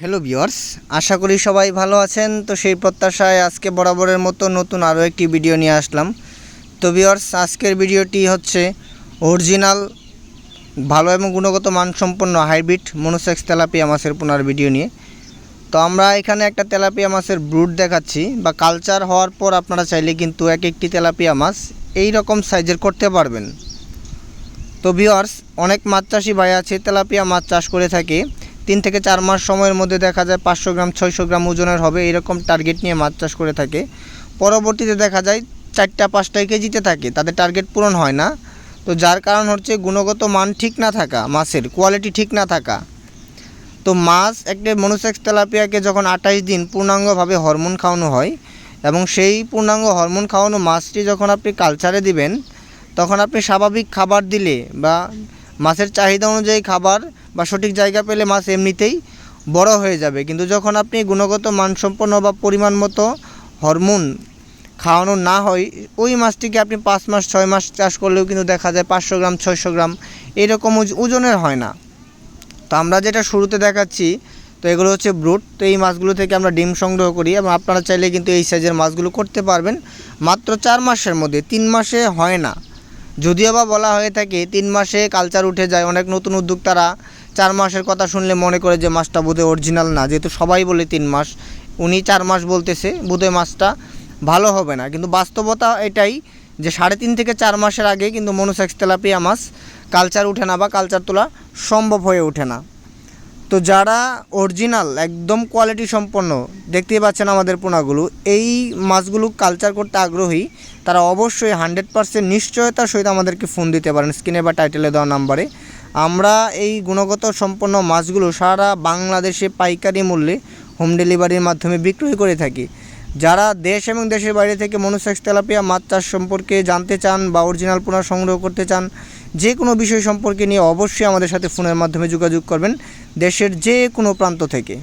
Hello viewers আশা করি সবাই ভালো আছেন। তো সেই প্রত্যাশায় আজকে বরাবরের মতো নতুন আরও একটি ভিডিও নিয়ে আসলাম। তো ভিওর্স আজকের ভিডিওটি হচ্ছে অরিজিনাল ভালো এবং গুণগত মানসম্পন্ন হাইব্রিড মনোসেক্স তেলাপিয়া মাছের পোনার ভিডিও নিয়ে। তো আমরা এখানে একটা তেলাপিয়া মাছের ব্রুড দেখাচ্ছি বা কালচার হওয়ার পর আপনারা চাইলে কিন্তু এক একটি তেলাপিয়া মাছ এই রকম সাইজের করতে পারবেন। তো ভিওয়ার্স অনেক মাছ চাষি ভাই আছে, তেলাপিয়া মাছ চাষ করে থাকে। তিন থেকে চার মাস সময়ের মধ্যে দেখা যায় পাঁচশো গ্রাম, ছয়শো গ্রাম ওজনের হবে। এরকম টার্গেট নিয়ে মাছ চাষ করে থাকে। পরবর্তীতে দেখা যায় চারটা পাঁচটা কেজিতে থাকে। তাদের টার্গেট পূরণ হয় না। তো যার কারণ হচ্ছে গুণগত মান ঠিক না থাকা, মাছের কোয়ালিটি ঠিক না থাকা। তো মাছ একটা মনোসেক্স তেলাপিয়াকে যখন আঠাশ দিন পূর্ণাঙ্গভাবে হরমোন খাওয়ানো হয় এবং সেই পূর্ণাঙ্গ হরমোন খাওয়ানো মাছটি যখন আপনি কালচারে দিবেন, তখন আপনি স্বাভাবিক খাবার দিলে বা মাছের চাহিদা অনুযায়ী খাবার বা সঠিক জায়গা পেলে মাছ এমনিতেই বড় হয়ে যাবে। কিন্তু যখন আপনি গুণগত মানসম্পন্ন বা পরিমাণ মতো হরমোন খাওয়ানো না হয়, ওই মাছটিকে আপনি পাঁচ মাস, ছয় মাস চাষ করলেও কিন্তু দেখা যায় পাঁচশো গ্রাম, ছয়শো গ্রাম এরকম ওজ- ওজনের হয় না। তো আমরা যেটা শুরুতে দেখাচ্ছি, তো এগুলো হচ্ছে ব্রুট তো এই মাছগুলো থেকে আমরা ডিম সংগ্রহ করি এবং আপনারা চাইলে কিন্তু এই সাইজের মাছগুলো করতে পারবেন। মাত্র চার মাসের মধ্যে, তিন মাসে হয় না। যদিও বা বলা হয়ে থাকে, তিন মাসে কালচার উঠে যায়। অনেক নতুন উদ্যোক্তারা চার মাসের কথা শুনলে মনে করে যে মাছটা বোধহয় অরিজিনাল না। যেহেতু সবাই বলে তিন মাস, উনি চার মাস বলতেছে, বোধহয় মাছটা ভালো হবে না। কিন্তু বাস্তবতা এটাই যে সাড়ে তিন থেকে চার মাসের আগে কিন্তু মনোসেক্স তেলাপিয়া মাছ কালচার উঠে না বা কালচার তোলা সম্ভব হয়ে ওঠে না। তো যারা অরিজিনাল একদম কোয়ালিটি সম্পন্ন, দেখতেই পাচ্ছেন আমাদের পোনাগুলো, এই মাছগুলো কালচার করতে আগ্রহী, তারা অবশ্যই হান্ড্রেড পার্সেন্ট নিশ্চয়তার সহিত আমাদেরকে ফোন দিতে পারেন স্ক্রিনে বা টাইটেলে দেওয়া নাম্বারে আমরা এই গুণগত সম্পন্ন মাছগুলো সারা বাংলাদেশে পাইকারি মূল্যে হোম ডেলিভারির মাধ্যমে বিক্রয় করে থাকি। যারা দেশ এবং দেশের বাইরে থেকে মনোসেক্স তেলাপিয়া মাছ চাষ সম্পর্কে জানতে চান বা অরিজিনাল পোনা সংগ্রহ করতে চান, যে কোনো বিষয় সম্পর্কে নিয়ে অবশ্যই আমাদের সাথে ফোনের মাধ্যমে যোগাযোগ করবেন দেশের যে কোনো প্রান্ত থেকে।